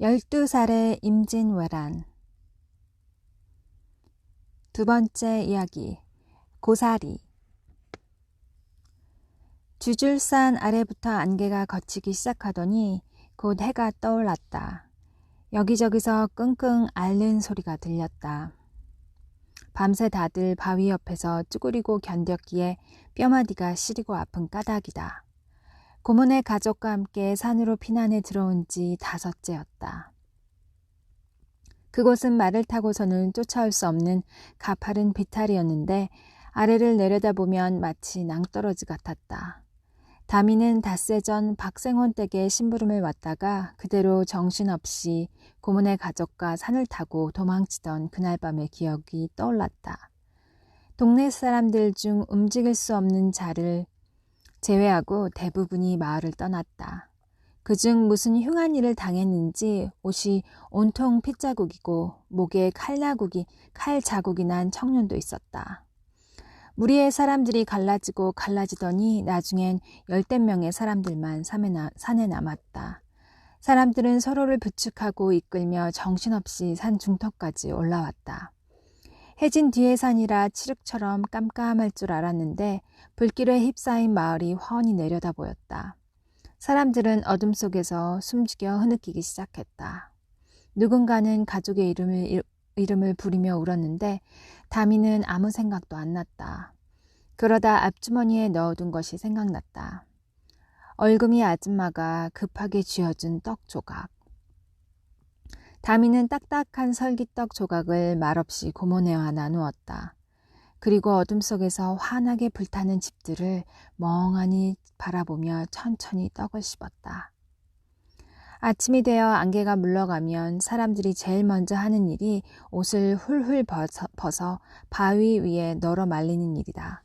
12살의 임진왜란 두 번째 이야기 고사리 주줄산 아래부터 안개가 걷히기 시작하더니 곧 해가 떠올랐다. 여기저기서 끙끙 앓는 소리가 들렸다. 밤새 다들 바위 옆에서 쭈그리고 견뎠기에 뼈마디가 시리고 아픈 까닭이다. 고문의 가족과 함께 산으로 피난해 들어온 지 다섯째였다. 그곳은 말을 타고서는 쫓아올 수 없는 가파른 비탈이었는데 아래를 내려다보면 마치 낭떠러지 같았다. 다미는 닷새 전 박생원 댁에 심부름을 왔다가 그대로 정신없이 고문의 가족과 산을 타고 도망치던 그날 밤의 기억이 떠올랐다. 동네 사람들 중 움직일 수 없는 자를 제외하고 대부분이 마을을 떠났다. 그중 무슨 흉한 일을 당했는지 옷이 온통 핏자국이고 목에 칼자국이 칼 자국이 난 청년도 있었다. 무리의 사람들이 갈라지고 갈라지더니 나중엔 열댓 명의 사람들만 산에 남았다. 사람들은 서로를 부축하고 이끌며 정신없이 산 중턱까지 올라왔다. 해진 뒤의 산이라 칠흑처럼 깜깜할 줄 알았는데 불길에 휩싸인 마을이 훤히 내려다 보였다. 사람들은 어둠 속에서 숨죽여 흐느끼기 시작했다. 누군가는 가족의 이름을, 이름을 부리며 울었는데 다미는 아무 생각도 안 났다. 그러다 앞주머니에 넣어둔 것이 생각났다. 얼금이 아줌마가 급하게 쥐어준 떡 조각. 다미는 딱딱한 설기떡 조각을 말없이 고모네와 나누었다. 그리고 어둠 속에서 환하게 불타는 집들을 멍하니 바라보며 천천히 떡을 씹었다. 아침이 되어 안개가 물러가면 사람들이 제일 먼저 하는 일이 옷을 훌훌 벗어, 벗어 바위 위에 널어 말리는 일이다.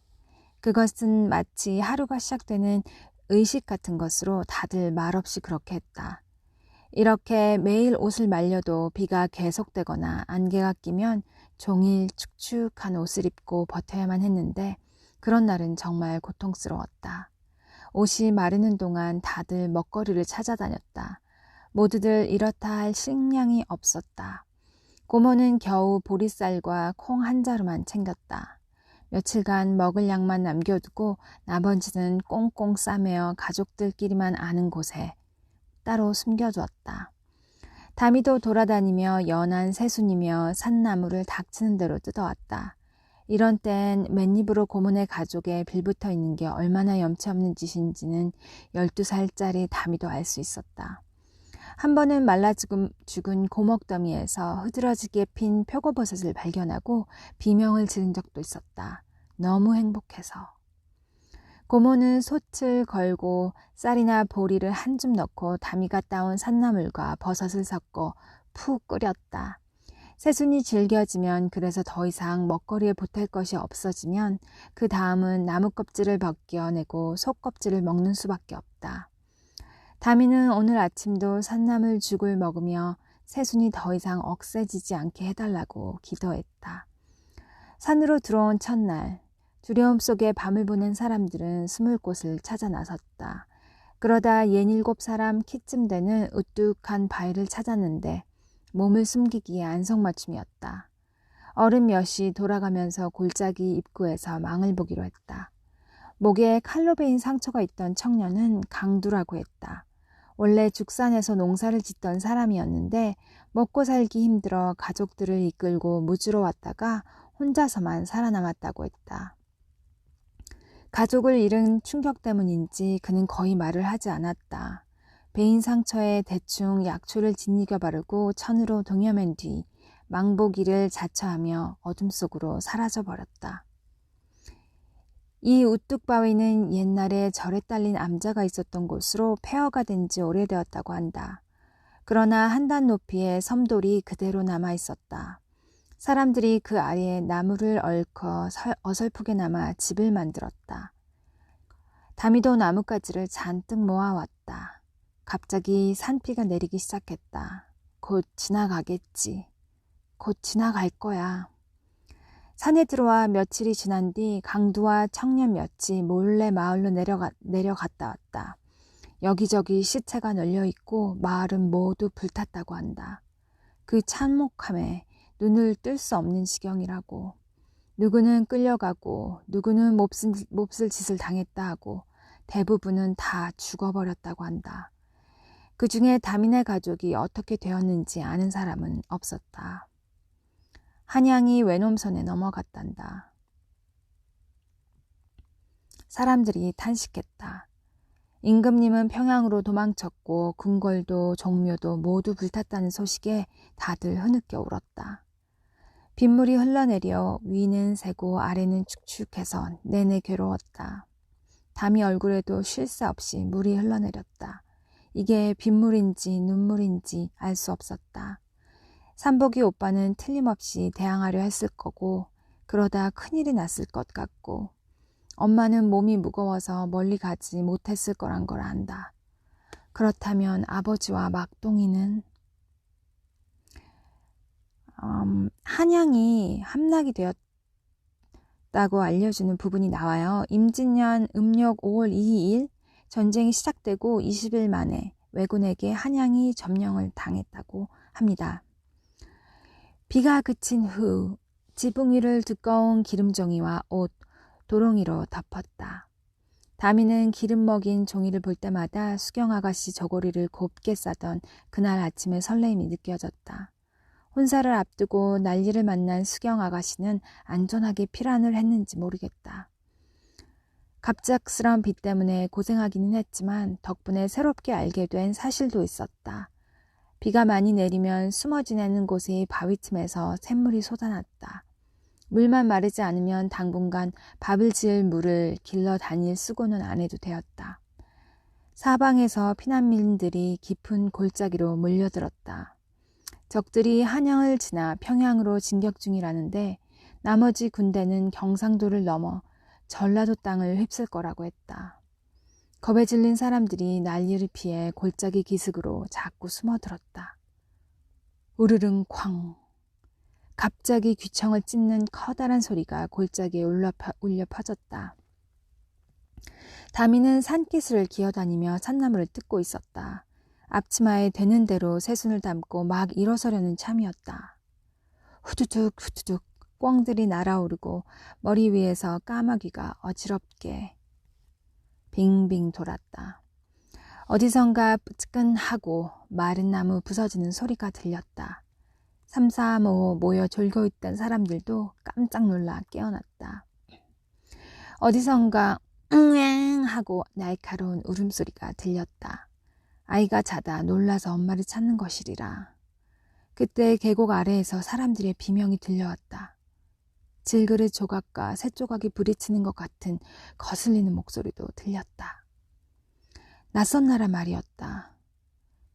그것은 마치 하루가 시작되는 의식 같은 것으로 다들 말없이 그렇게 했다. 이렇게 매일 옷을 말려도 비가 계속되거나 안개가 끼면 종일 축축한 옷을 입고 버텨야만 했는데 그런 날은 정말 고통스러웠다. 옷이 마르는 동안 다들 먹거리를 찾아다녔다. 모두들 이렇다 할 식량이 없었다. 고모는 겨우 보리쌀과 콩 한 자루만 챙겼다. 며칠간 먹을 양만 남겨두고 나머지는 꽁꽁 싸매어 가족들끼리만 아는 곳에 따로 숨겨두었다. 다미도 돌아다니며 연한 새순이며 산나무를 닥치는 대로 뜯어왔다. 이런 땐 맨입으로 고문의 가족에 빌붙어 있는 게 얼마나 염치 없는 짓인지는 12살짜리 다미도 알 수 있었다. 한 번은 말라 죽은, 죽은 고목더미에서 흐드러지게 핀 표고버섯을 발견하고 비명을 지른 적도 있었다. 너무 행복해서. 고모는 솥을 걸고 쌀이나 보리를 한 줌 넣고 다미가 따온 산나물과 버섯을 섞어 푹 끓였다. 새순이 질겨지면 그래서 더 이상 먹거리에 보탤 것이 없어지면 그 다음은 나무 껍질을 벗겨내고 속 껍질을 먹는 수밖에 없다. 다미는 오늘 아침도 산나물 죽을 먹으며 새순이 더 이상 억세지지 않게 해달라고 기도했다. 산으로 들어온 첫날, 두려움 속에 밤을 보낸 사람들은 숨을 곳을 찾아 나섰다. 그러다 예닐곱 사람 키쯤 되는 우뚝한 바위를 찾았는데 몸을 숨기기에 안성맞춤이었다. 어른 몇이 돌아가면서 골짜기 입구에서 망을 보기로 했다. 목에 칼로 베인 상처가 있던 청년은 강두라고 했다. 원래 죽산에서 농사를 짓던 사람이었는데 먹고 살기 힘들어 가족들을 이끌고 무주로 왔다가 혼자서만 살아남았다고 했다. 가족을 잃은 충격 때문인지 그는 거의 말을 하지 않았다. 베인 상처에 대충 약초를 짓이겨 바르고 천으로 동여맨 뒤 망보기를 자처하며 어둠 속으로 사라져 버렸다. 이 우뚝 바위는 옛날에 절에 딸린 암자가 있었던 곳으로 폐허가 된 지 오래되었다고 한다. 그러나 한 단 높이의 섬돌이 그대로 남아 있었다. 사람들이 그 아래에 나무를 얽어 어설프게 남아 집을 만들었다. 다미도 나뭇가지를 잔뜩 모아왔다. 갑자기 산비가 내리기 시작했다. 곧 지나가겠지. 곧 지나갈 거야. 산에 들어와 며칠이 지난 뒤 강두와 청년 몇이 몰래 마을로 내려가, 내려갔다 왔다. 여기저기 시체가 널려 있고 마을은 모두 불탔다고 한다. 그 참혹함에 눈을 뜰 수 없는 지경이라고. 누구는 끌려가고 누구는 몹쓸, 몹쓸 짓을 당했다 하고 대부분은 다 죽어버렸다고 한다. 그 중에 다민의 가족이 어떻게 되었는지 아는 사람은 없었다. 한양이 외놈선에 넘어갔단다. 사람들이 탄식했다. 임금님은 평양으로 도망쳤고 궁궐도 종묘도 모두 불탔다는 소식에 다들 흐느껴 울었다. 빗물이 흘러내려 위는 새고 아래는 축축해서 내내 괴로웠다. 담이 얼굴에도 쉴 새 없이 물이 흘러내렸다. 이게 빗물인지 눈물인지 알 수 없었다. 삼복이 오빠는 틀림없이 대항하려 했을 거고 그러다 큰일이 났을 것 같고 엄마는 몸이 무거워서 멀리 가지 못했을 거란 걸 안다. 그렇다면 아버지와 막동이는 음, 한양이 함락이 되었다고 알려주는 부분이 나와요. 임진년 음력 5월 2일 전쟁이 시작되고 20일 만에 왜군에게 한양이 점령을 당했다고 합니다. 비가 그친 후 지붕 위를 두꺼운 기름종이와 옷, 도롱이로 덮었다. 다미는 기름 먹인 종이를 볼 때마다 수경 아가씨 저고리를 곱게 싸던 그날 아침의 설레임이 느껴졌다. 혼사를 앞두고 난리를 만난 수경 아가씨는 안전하게 피란을 했는지 모르겠다. 갑작스러운 비 때문에 고생하기는 했지만 덕분에 새롭게 알게 된 사실도 있었다. 비가 많이 내리면 숨어 지내는 곳의 바위 틈에서 샘물이 쏟아났다. 물만 마르지 않으면 당분간 밥을 지을 물을 길러 다닐 수고는 안 해도 되었다. 사방에서 피난민들이 깊은 골짜기로 몰려들었다. 적들이 한양을 지나 평양으로 진격 중이라는데 나머지 군대는 경상도를 넘어 전라도 땅을 휩쓸 거라고 했다. 겁에 질린 사람들이 난리를 피해 골짜기 기슭으로 자꾸 숨어들었다. 우르릉 쾅 갑자기 귀청을 찢는 커다란 소리가 골짜기에 울려, 울려 퍼졌다. 다미는 산기슭을 기어다니며 산나무를 뜯고 있었다. 앞치마에 되는 대로 새순을 담고 막 일어서려는 참이었다. 후두둑 후두둑 꿩들이 날아오르고 머리 위에서 까마귀가 어지럽게 빙빙 돌았다. 어디선가 끄끈하고 마른 나무 부서지는 소리가 들렸다. 삼삼오오 모여 졸고 있던 사람들도 깜짝 놀라 깨어났다. 어디선가 응앵 하고 날카로운 울음소리가 들렸다. 아이가 자다 놀라서 엄마를 찾는 것이리라. 그때 계곡 아래에서 사람들의 비명이 들려왔다. 질그릇 조각과 새 조각이 부딪히는 것 같은 거슬리는 목소리도 들렸다. 낯선 나라 말이었다.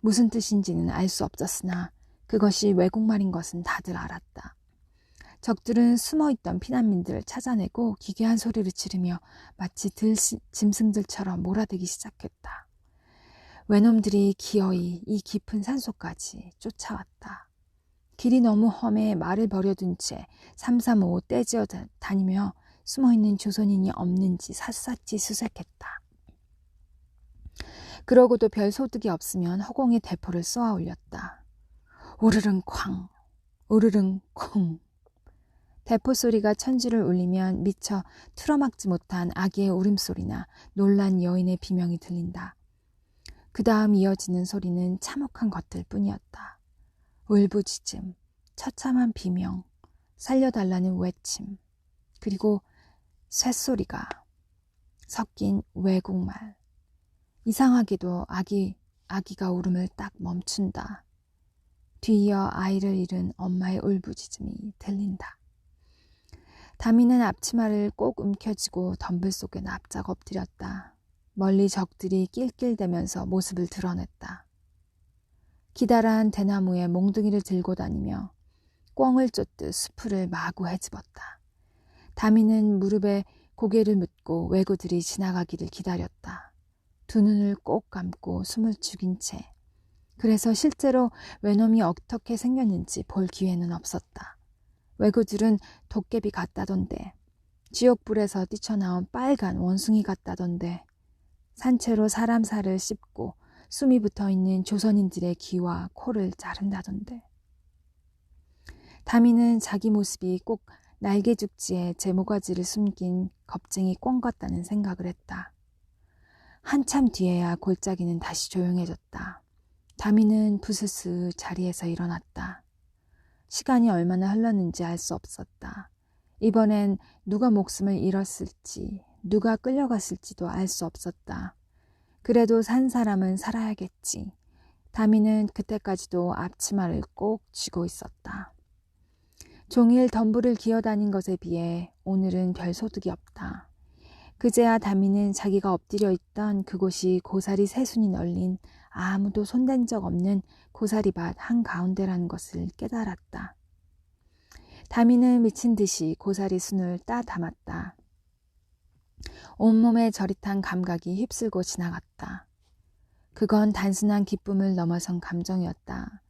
무슨 뜻인지는 알 수 없었으나 그것이 외국말인 것은 다들 알았다. 적들은 숨어 있던 피난민들을 찾아내고 기괴한 소리를 지르며 마치 들 짐승들처럼 몰아들기 시작했다. 외놈들이 기어이 이 깊은 산속까지 쫓아왔다. 길이 너무 험해 말을 버려둔 채 삼삼오오 떼지어 다니며 숨어있는 조선인이 없는지 샅샅이 수색했다. 그러고도 별 소득이 없으면 허공에 대포를 쏘아 올렸다. 오르릉 쾅, 오르릉 쿵. 대포 소리가 천지를 울리면 미처 틀어막지 못한 아기의 울음소리나 놀란 여인의 비명이 들린다. 그 다음 이어지는 소리는 참혹한 것들 뿐이었다. 울부짖음, 처참한 비명, 살려달라는 외침, 그리고 쇳소리가 섞인 외국말. 이상하게도 아기, 아기가 울음을 딱 멈춘다. 뒤이어 아이를 잃은 엄마의 울부짖음이 들린다. 다미는 앞치마를 꼭 움켜쥐고 덤불 속에 납작 엎드렸다. 멀리 적들이 낄낄대면서 모습을 드러냈다. 기다란 대나무에 몽둥이를 들고 다니며 꿩을 쫓듯 수풀을 마구 헤집었다. 다미는 무릎에 고개를 묻고 외구들이 지나가기를 기다렸다. 두 눈을 꼭 감고 숨을 죽인 채 그래서 실제로 외놈이 어떻게 생겼는지 볼 기회는 없었다. 외구들은 도깨비 같다던데, 지옥불에서 뛰쳐나온 빨간 원숭이 같다던데, 산채로 사람 살을 씹고 숨이 붙어 있는 조선인들의 귀와 코를 자른다던데. 다미는 자기 모습이 꼭 날개죽지에 제 모가지를 숨긴 겁쟁이 꿩 같다는 생각을 했다. 한참 뒤에야 골짜기는 다시 조용해졌다. 다미는 부스스 자리에서 일어났다. 시간이 얼마나 흘렀는지 알 수 없었다. 이번엔 누가 목숨을 잃었을지, 누가 끌려갔을지도 알 수 없었다. 그래도 산 사람은 살아야겠지. 다미는 그때까지도 앞치마를 꼭 쥐고 있었다. 종일 덤불을 기어다닌 것에 비해 오늘은 별 소득이 없다. 그제야 다미는 자기가 엎드려 있던 그곳이 고사리 새순이 널린 아무도 손댄 적 없는 고사리밭 한가운데라는 것을 깨달았다. 다미는 미친 듯이 고사리 순을 따 담았다. 온몸에 저릿한 감각이 휩쓸고 지나갔다. 그건 단순한 기쁨을 넘어선 감정이었다.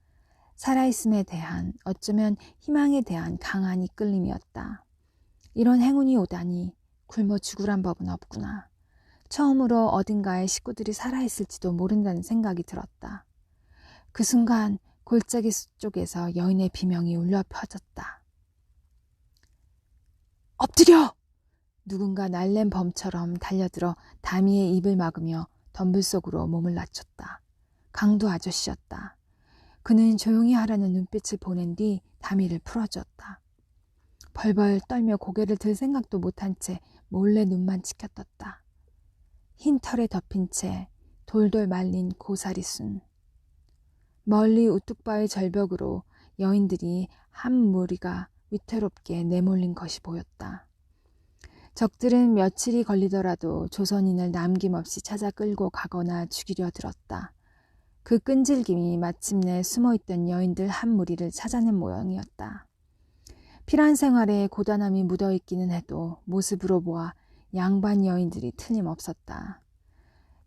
살아있음에 대한, 어쩌면 희망에 대한 강한 이끌림이었다. 이런 행운이 오다니 굶어 죽으란 법은 없구나. 처음으로 어딘가에 식구들이 살아있을지도 모른다는 생각이 들었다. 그 순간 골짜기 쪽에서 여인의 비명이 울려 퍼졌다. 엎드려! 누군가 날랜 범처럼 달려들어 다미의 입을 막으며 덤불 속으로 몸을 낮췄다. 강도 아저씨였다. 그는 조용히 하라는 눈빛을 보낸 뒤 다미를 풀어주었다. 벌벌 떨며 고개를 들 생각도 못한 채 몰래 눈만 치켜떴다. 흰 털에 덮인 채 돌돌 말린 고사리 순. 멀리 우뚝바위 절벽으로 여인들이 한 무리가 위태롭게 내몰린 것이 보였다. 적들은 며칠이 걸리더라도 조선인을 남김없이 찾아 끌고 가거나 죽이려 들었다. 그 끈질김이 마침내 숨어있던 여인들 한 무리를 찾아낸 모양이었다. 피란 생활에 고단함이 묻어있기는 해도 모습으로 보아 양반 여인들이 틀림없었다.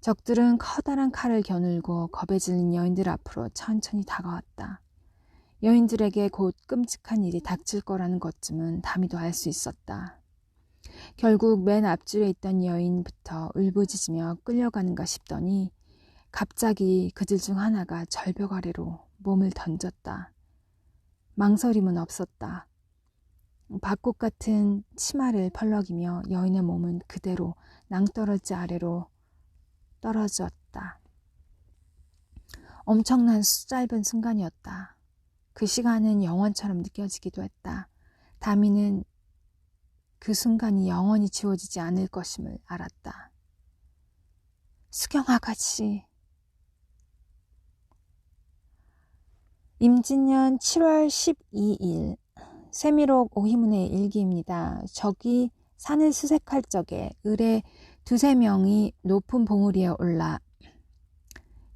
적들은 커다란 칼을 겨누고 겁에 질린 여인들 앞으로 천천히 다가왔다. 여인들에게 곧 끔찍한 일이 닥칠 거라는 것쯤은 담이도 알 수 있었다. 결국 맨 앞줄에 있던 여인부터 울부짖으며 끌려가는가 싶더니 갑자기 그들 중 하나가 절벽 아래로 몸을 던졌다. 망설임은 없었다. 밭꽃 같은 치마를 펄럭이며 여인의 몸은 그대로 낭떠러지 아래로 떨어졌다. 엄청난 수짧은 순간이었다. 그 시간은 영원처럼 느껴지기도 했다. 다미는 그 순간이 영원히 지워지지 않을 것임을 알았다. 수경 아가씨. 임진년 7월 12일 세미록 오희문의 일기입니다. 적이 산을 수색할 적에 을에 두세 명이 높은 봉우리 에 올라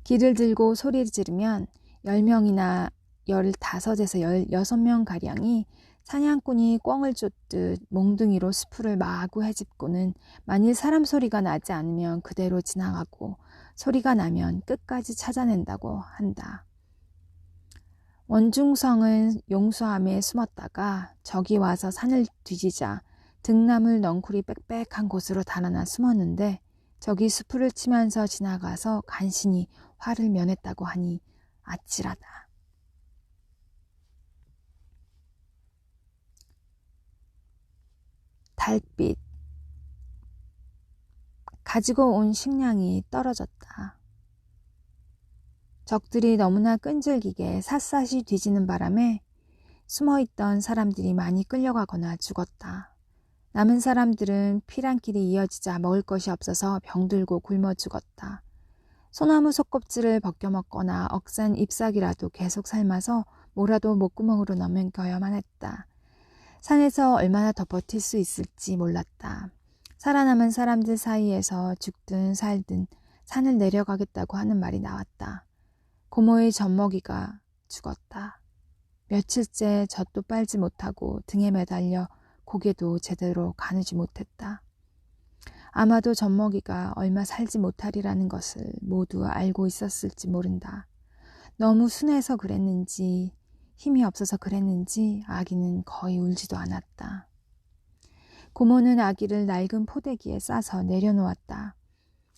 길을 들고 소리를 지르면 10명이나 15에서 16명 가량이 사냥꾼이 꿩을 쫓듯 몽둥이로 수풀을 마구 헤집고는 만일 사람 소리가 나지 않으면 그대로 지나가고 소리가 나면 끝까지 찾아낸다고 한다. 원중성은 용수함에 숨었다가 적이 와서 산을 뒤지자 등나물 넝쿨이 빽빽한 곳으로 달아나 숨었는데 적이 수풀을 치면서 지나가서 간신히 화를 면했다고 하니 아찔하다. 달빛. 가지고 온 식량이 떨어졌다. 적들이 너무나 끈질기게 샅샅이 뒤지는 바람에 숨어 있던 사람들이 많이 끌려가거나 죽었다. 남은 사람들은 피란길이 이어지자 먹을 것이 없어서 병들고 굶어 죽었다. 소나무 속껍질을 벗겨 먹거나 억센 잎사귀라도 계속 삶아서 뭐라도 목구멍으로 넘겨야만 했다. 산에서 얼마나 더 버틸 수 있을지 몰랐다. 살아남은 사람들 사이에서 죽든 살든 산을 내려가겠다고 하는 말이 나왔다. 고모의 젖먹이가 죽었다. 며칠째 젖도 빨지 못하고 등에 매달려 고개도 제대로 가누지 못했다. 아마도 젖먹이가 얼마 살지 못하리라는 것을 모두 알고 있었을지 모른다. 너무 순해서 그랬는지 힘이 없어서 그랬는지 아기는 거의 울지도 않았다. 고모는 아기를 낡은 포대기에 싸서 내려놓았다.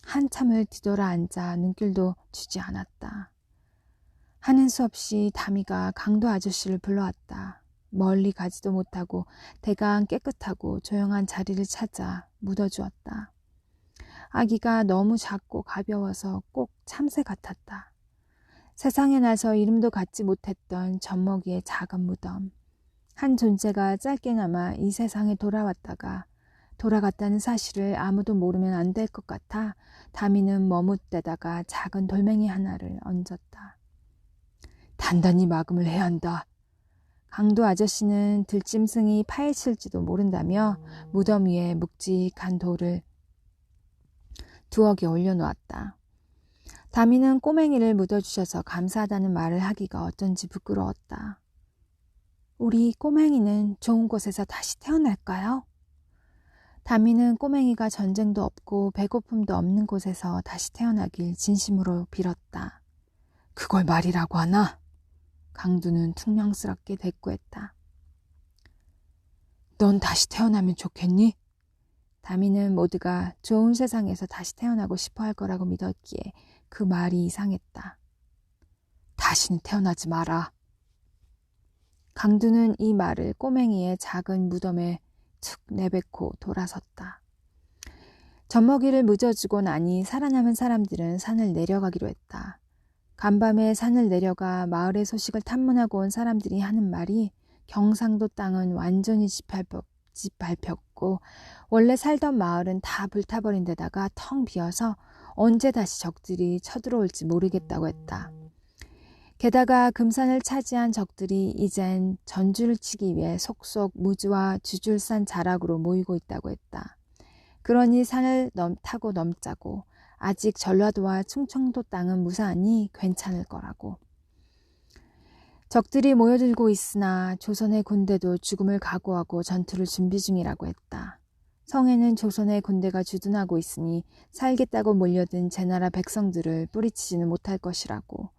한참을 뒤돌아 앉아 눈길도 주지 않았다. 하는 수 없이 다미가 강도 아저씨를 불러왔다. 멀리 가지도 못하고 대강 깨끗하고 조용한 자리를 찾아 묻어주었다. 아기가 너무 작고 가벼워서 꼭 참새 같았다. 세상에 나서 이름도 갖지 못했던 젖먹이의 작은 무덤. 한 존재가 짧게나마 이 세상에 돌아왔다가 돌아갔다는 사실을 아무도 모르면 안 될 것 같아 다미는 머뭇대다가 작은 돌멩이 하나를 얹었다. 단단히 마금을 해야 한다. 강도 아저씨는 들짐승이 파헤칠지도 모른다며 무덤 위에 묵직한 돌을 두어 개 올려놓았다. 다미는 꼬맹이를 묻어주셔서 감사하다는 말을 하기가 어쩐지 부끄러웠다. 우리 꼬맹이는 좋은 곳에서 다시 태어날까요? 다미는 꼬맹이가 전쟁도 없고 배고픔도 없는 곳에서 다시 태어나길 진심으로 빌었다. 그걸 말이라고 하나? 강두는 퉁명스럽게 대꾸했다. 넌 다시 태어나면 좋겠니? 다미는 모두가 좋은 세상에서 다시 태어나고 싶어 할 거라고 믿었기에 그 말이 이상했다. 다시는 태어나지 마라. 강두는 이 말을 꼬맹이의 작은 무덤에 툭 내뱉고 돌아섰다. 젖먹이를 묻어주고 나니 살아남은 사람들은 산을 내려가기로 했다. 간밤에 산을 내려가 마을의 소식을 탐문하고 온 사람들이 하는 말이 경상도 땅은 완전히 짓밟혔, 짓밟혔고 원래 살던 마을은 다 불타버린 데다가 텅 비어서 언제 다시 적들이 쳐들어올지 모르겠다고 했다. 게다가 금산을 차지한 적들이 이젠 전주를 치기 위해 속속 무주와 주줄산 자락으로 모이고 있다고 했다. 그러니 산을 넘, 타고 넘자고 아직 전라도와 충청도 땅은 무사하니 괜찮을 거라고. 적들이 모여들고 있으나 조선의 군대도 죽음을 각오하고 전투를 준비 중이라고 했다. 성에는 조선의 군대가 주둔하고 있으니 살겠다고 몰려든 제나라 백성들을 뿌리치지는 못할 것이라고.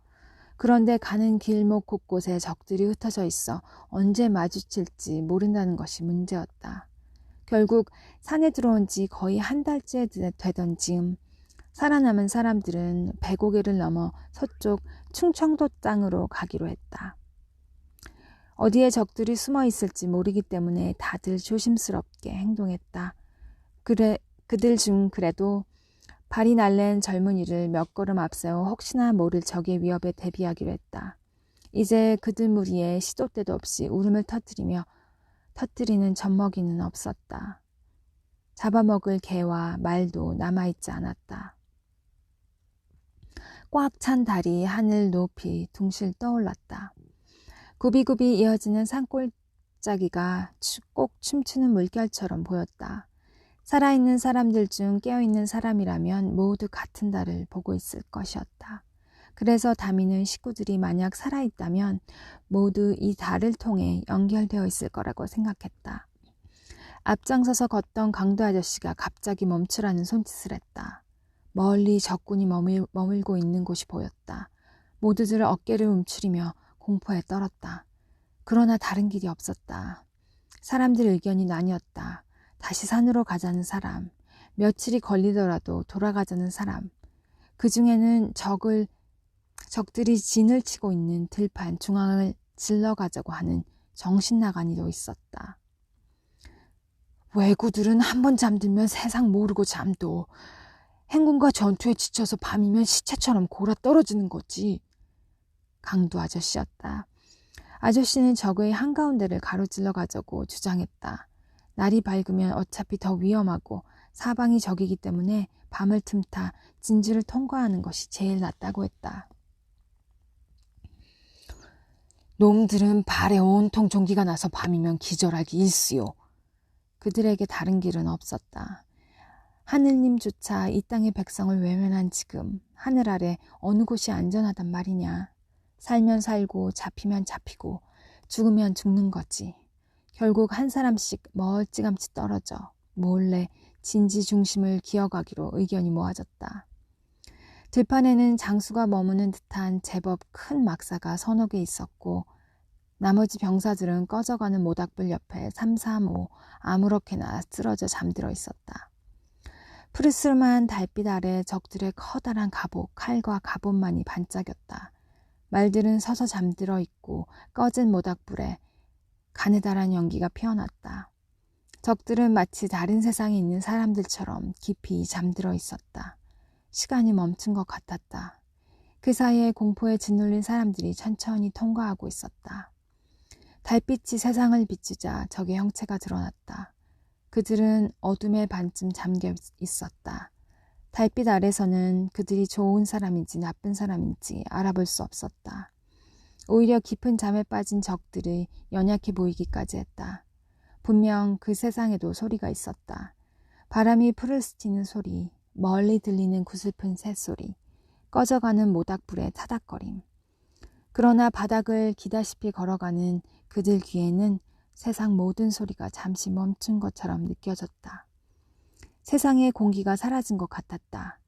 그런데 가는 길목 곳곳에 적들이 흩어져 있어 언제 마주칠지 모른다는 것이 문제였다. 결국 산에 들어온 지 거의 한 달째 되던 지금 살아남은 사람들은 배고개를 넘어 서쪽 충청도 땅으로 가기로 했다. 어디에 적들이 숨어 있을지 모르기 때문에 다들 조심스럽게 행동했다. 그래, 그들 중 그래도 발이 날랜 젊은이를 몇 걸음 앞세워 혹시나 모를 적의 위협에 대비하기로 했다. 이제 그들 무리에 시도 때도 없이 울음을 터뜨리며 터뜨리는 젖먹이는 없었다. 잡아먹을 개와 말도 남아있지 않았다. 꽉 찬 달이 하늘 높이 둥실 떠올랐다. 구비구비 이어지는 산골짜기가 꼭 춤추는 물결처럼 보였다. 살아있는 사람들 중 깨어있는 사람이라면 모두 같은 달을 보고 있을 것이었다. 그래서 다미는 식구들이 만약 살아있다면 모두 이 달을 통해 연결되어 있을 거라고 생각했다. 앞장서서 걷던 강도 아저씨가 갑자기 멈추라는 손짓을 했다. 멀리 적군이 머물, 머물고 있는 곳이 보였다. 모두들 어깨를 움츠리며 공포에 떨었다. 그러나 다른 길이 없었다. 사람들 의견이 나뉘었다. 다시 산으로 가자는 사람, 며칠이 걸리더라도 돌아가자는 사람, 그 중에는 적을, 적들이 진을 치고 있는 들판 중앙을 질러가자고 하는 정신 나간 이도 있었다. 왜구들은 한 번 잠들면 세상 모르고 잠도 행군과 전투에 지쳐서 밤이면 시체처럼 골아 떨어지는 거지. 강도 아저씨였다. 아저씨는 적의 한가운데를 가로질러 가자고 주장했다. 날이 밝으면 어차피 더 위험하고 사방이 적이기 때문에 밤을 틈타 진주를 통과하는 것이 제일 낫다고 했다. 놈들은 발에 온통 종기가 나서 밤이면 기절하기 일쑤요. 그들에게 다른 길은 없었다. 하느님조차 이 땅의 백성을 외면한 지금 하늘 아래 어느 곳이 안전하단 말이냐. 살면 살고 잡히면 잡히고 죽으면 죽는 거지. 결국 한 사람씩 멀찌감치 떨어져 몰래 진지 중심을 기어가기로 의견이 모아졌다. 들판에는 장수가 머무는 듯한 제법 큰 막사가 서너 개 있었고 나머지 병사들은 꺼져가는 모닥불 옆에 삼삼오 아무렇게나 쓰러져 잠들어 있었다. 푸르스름한 달빛 아래 적들의 커다란 갑옷, 칼과 갑옷만이 반짝였다. 말들은 서서 잠들어 있고 꺼진 모닥불에 가느다란 연기가 피어났다. 적들은 마치 다른 세상에 있는 사람들처럼 깊이 잠들어 있었다. 시간이 멈춘 것 같았다. 그 사이에 공포에 짓눌린 사람들이 천천히 통과하고 있었다. 달빛이 세상을 비추자 적의 형체가 드러났다. 그들은 어둠의 반쯤 잠겨 있었다. 달빛 아래서는 그들이 좋은 사람인지 나쁜 사람인지 알아볼 수 없었다. 오히려 깊은 잠에 빠진 적들이 연약해 보이기까지 했다. 분명 그 세상에도 소리가 있었다. 바람이 풀을 스치는 소리, 멀리 들리는 구슬픈 새소리, 꺼져가는 모닥불의 타닥거림. 그러나 바닥을 기다시피 걸어가는 그들 귀에는 세상 모든 소리가 잠시 멈춘 것처럼 느껴졌다. 세상의 공기가 사라진 것 같았다.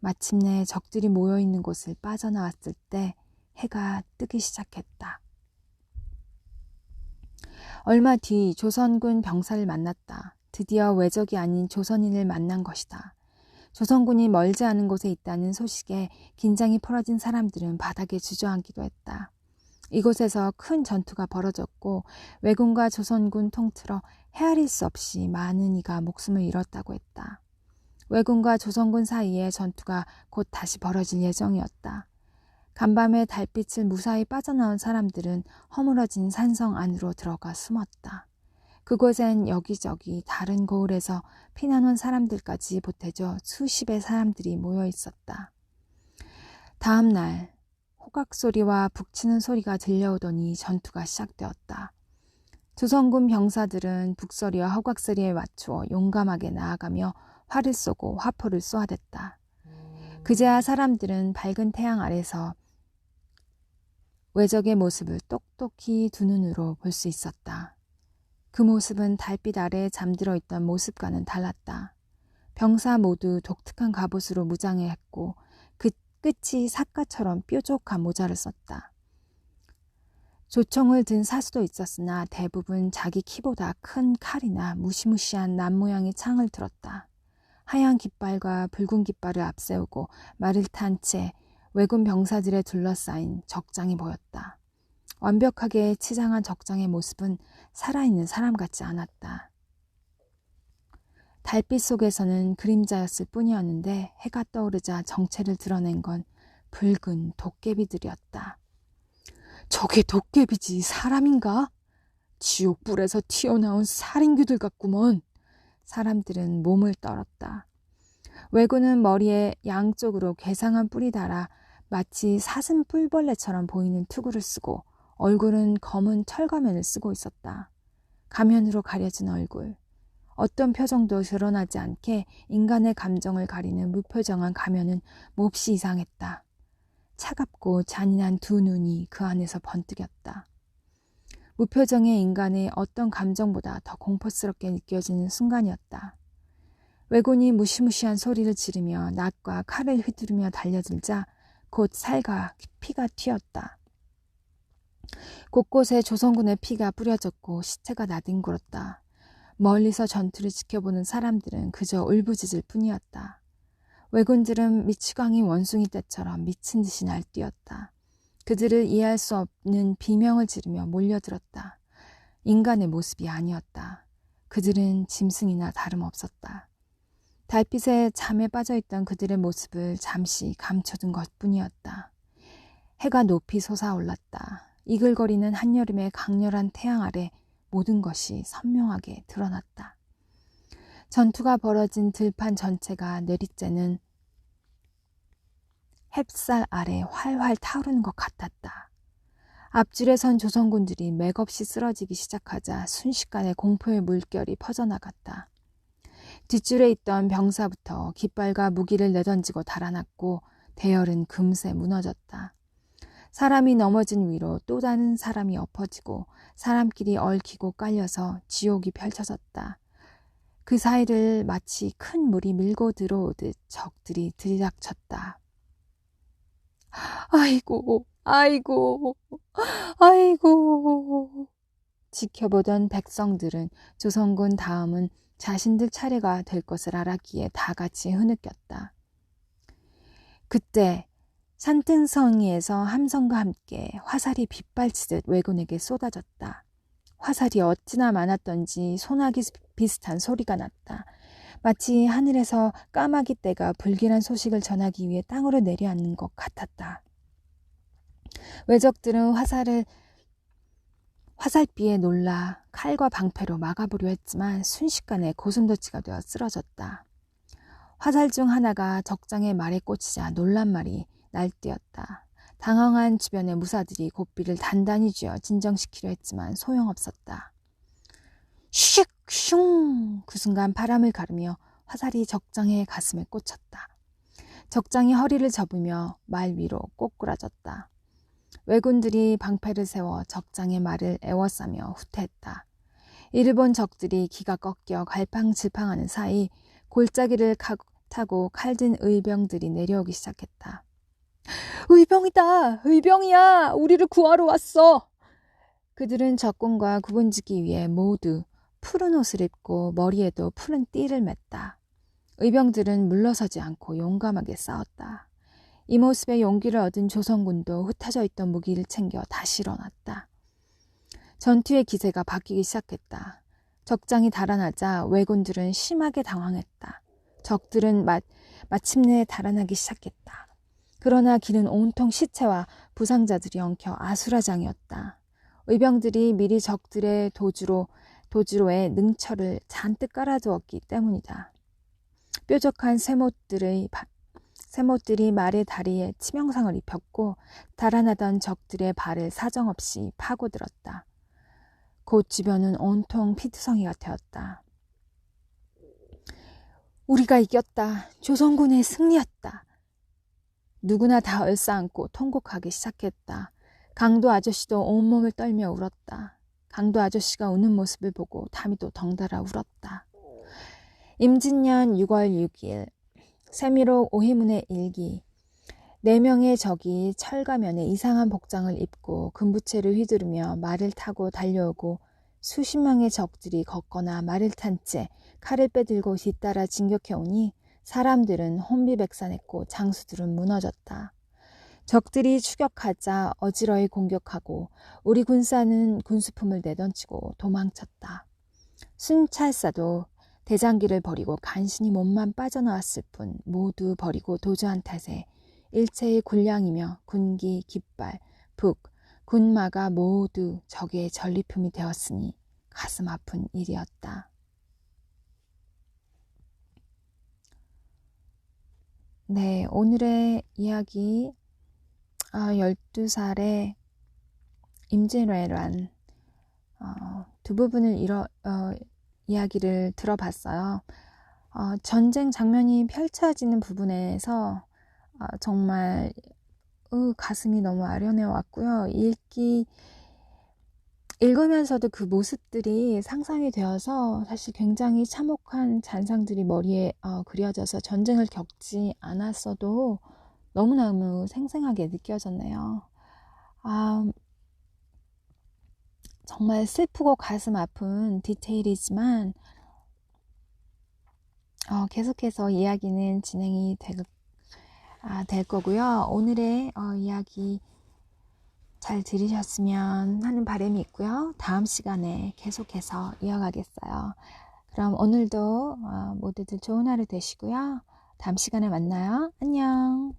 마침내 적들이 모여 있는 곳을 빠져나왔을 때 해가 뜨기 시작했다. 얼마 뒤 조선군 병사를 만났다. 드디어 외적이 아닌 조선인을 만난 것이다. 조선군이 멀지 않은 곳에 있다는 소식에 긴장이 풀어진 사람들은 바닥에 주저앉기도 했다. 이곳에서 큰 전투가 벌어졌고 왜군과 조선군 통틀어 헤아릴 수 없이 많은 이가 목숨을 잃었다고 했다. 왜군과 조선군 사이에 전투가 곧 다시 벌어질 예정이었다. 간밤에 달빛을 무사히 빠져나온 사람들은 허물어진 산성 안으로 들어가 숨었다. 그곳엔 여기저기 다른 고을에서 피난 온 사람들까지 보태져 수십의 사람들이 모여 있었다. 다음 날 호각 소리와 북치는 소리가 들려오더니 전투가 시작되었다. 조선군 병사들은 북소리와 호각 소리에 맞추어 용감하게 나아가며 활을 쏘고 화포를 쏘아댔다. 그제야 사람들은 밝은 태양 아래서 외적의 모습을 똑똑히 두 눈으로 볼 수 있었다. 그 모습은 달빛 아래에 잠들어 있던 모습과는 달랐다. 병사 모두 독특한 갑옷으로 무장해 했고 그 끝이 사과처럼 뾰족한 모자를 썼다. 조총을 든 사수도 있었으나 대부분 자기 키보다 큰 칼이나 무시무시한 남 모양의 창을 들었다. 하얀 깃발과 붉은 깃발을 앞세우고 말을 탄 채 외군 병사들에 둘러싸인 적장이 보였다. 완벽하게 치장한 적장의 모습은 살아있는 사람 같지 않았다. 달빛 속에서는 그림자였을 뿐이었는데 해가 떠오르자 정체를 드러낸 건 붉은 도깨비들이었다. 저게 도깨비지 사람인가? 지옥불에서 튀어나온 살인귀들 같구먼. 사람들은 몸을 떨었다. 외구는 머리에 양쪽으로 괴상한 뿔이 달아 마치 사슴 뿔벌레처럼 보이는 투구를 쓰고 얼굴은 검은 철가면을 쓰고 있었다. 가면으로 가려진 얼굴. 어떤 표정도 드러나지 않게 인간의 감정을 가리는 무표정한 가면은 몹시 이상했다. 차갑고 잔인한 두 눈이 그 안에서 번뜩였다. 무표정의 인간의 어떤 감정보다 더 공포스럽게 느껴지는 순간이었다. 외곤이 무시무시한 소리를 지르며 낫과 칼을 휘두르며 달려들자 곧 살과 피가 튀었다. 곳곳에 조선군의 피가 뿌려졌고 시체가 나뒹굴었다. 멀리서 전투를 지켜보는 사람들은 그저 울부짖을 뿐이었다. 왜군들은 미치광이 원숭이 떼처럼 미친 듯이 날뛰었다. 그들을 이해할 수 없는 비명을 지르며 몰려들었다. 인간의 모습이 아니었다. 그들은 짐승이나 다름없었다. 달빛에 잠에 빠져 있던 그들의 모습을 잠시 감춰둔 것 뿐이었다. 해가 높이 솟아올랐다. 이글거리는 한여름의 강렬한 태양 아래 모든 것이 선명하게 드러났다. 전투가 벌어진 들판 전체가 내리쬐는 햅쌀 아래 활활 타오르는 것 같았다. 앞줄에 선 조선군들이 맥없이 쓰러지기 시작하자 순식간에 공포의 물결이 퍼져나갔다. 뒷줄에 있던 병사부터 깃발과 무기를 내던지고 달아났고 대열은 금세 무너졌다. 사람이 넘어진 위로 또 다른 사람이 엎어지고 사람끼리 얽히고 깔려서 지옥이 펼쳐졌다. 그 사이를 마치 큰 물이 밀고 들어오듯 적들이 들이닥쳤다. 아이고, 아이고, 아이고. 지켜보던 백성들은 조선군 다음은 자신들 차례가 될 것을 알았기에 다 같이 흐느꼈다. 그때 산등성이에서 함성과 함께 화살이 빗발치듯 왜군에게 쏟아졌다. 화살이 어찌나 많았던지 소나기 비슷한 소리가 났다. 마치 하늘에서 까마귀 떼가 불길한 소식을 전하기 위해 땅으로 내려앉는 것 같았다. 외적들은 화살을 화살비에 놀라 칼과 방패로 막아보려 했지만 순식간에 고슴도치가 되어 쓰러졌다. 화살 중 하나가 적장의 말에 꽂히자 놀란 말이 날뛰었다. 당황한 주변의 무사들이 고삐를 단단히 쥐어 진정시키려 했지만 소용없었다. 슉! 슝! 그 순간 바람을 가르며 화살이 적장의 가슴에 꽂혔다. 적장이 허리를 접으며 말 위로 꼬꾸라졌다. 왜군들이 방패를 세워 적장의 말을 애워싸며 후퇴했다. 이를 본 적들이 기가 꺾여 갈팡질팡하는 사이 골짜기를 타고 칼든 의병들이 내려오기 시작했다. 의병이다! 의병이야! 우리를 구하러 왔어! 그들은 적군과 구분짓기 위해 모두 푸른 옷을 입고 머리에도 푸른 띠를 맸다. 의병들은 물러서지 않고 용감하게 싸웠다. 이 모습에 용기를 얻은 조선군도 흩어져 있던 무기를 챙겨 다시 일어났다. 전투의 기세가 바뀌기 시작했다. 적장이 달아나자 왜군들은 심하게 당황했다. 적들은 마, 마침내 달아나기 시작했다. 그러나 길은 온통 시체와 부상자들이 엉켜 아수라장이었다. 의병들이 미리 적들의 도주로 도주로에 능처를 잔뜩 깔아두었기 때문이다. 뾰족한 쇠못들의 쇠못들이 말의 다리에 치명상을 입혔고 달아나던 적들의 발을 사정없이 파고들었다. 곧 주변은 온통 피투성이가 되었다. 우리가 이겼다. 조선군의 승리였다. 누구나 다 얼싸안고 통곡하기 시작했다. 강도 아저씨도 온몸을 떨며 울었다. 강도 아저씨가 우는 모습을 보고 다미도 덩달아 울었다. 임진년 6월 6일 세미록 오해문의 일기 네 명의 적이 철가면에 이상한 복장을 입고 금부채를 휘두르며 말을 타고 달려오고 수십 명의 적들이 걷거나 말을 탄 채 칼을 빼들고 뒤따라 진격해오니 사람들은 혼비백산했고 장수들은 무너졌다. 적들이 추격하자 어지러이 공격하고 우리 군사는 군수품을 내던치고 도망쳤다. 순찰사도 대장기를 버리고 간신히 몸만 빠져나왔을 뿐 모두 버리고 도주한 탓에 일체의 군량이며 군기, 깃발, 북, 군마가 모두 적의 전리품이 되었으니 가슴 아픈 일이었다. 네, 오늘의 이야기 아, 12살의 임진왜란 어, 두 부분을 이뤄, 어, 이야기를 들어봤어요. 어, 전쟁 장면이 펼쳐지는 부분에서 어, 정말 으, 가슴이 너무 아련해 왔고요. 읽기 읽으면서도 그 모습들이 상상이 되어서 사실 굉장히 참혹한 잔상들이 머리에 어, 그려져서 전쟁을 겪지 않았어도 너무너무 생생하게 느껴졌네요. 아, 정말 슬프고 가슴 아픈 디테일이지만 어, 계속해서 이야기는 진행이 될, 아, 될 거고요. 오늘의 어, 이야기 잘 들으셨으면 하는 바람이 있고요. 다음 시간에 계속해서 이어가겠어요. 그럼 오늘도 어, 모두들 좋은 하루 되시고요. 다음 시간에 만나요. 안녕.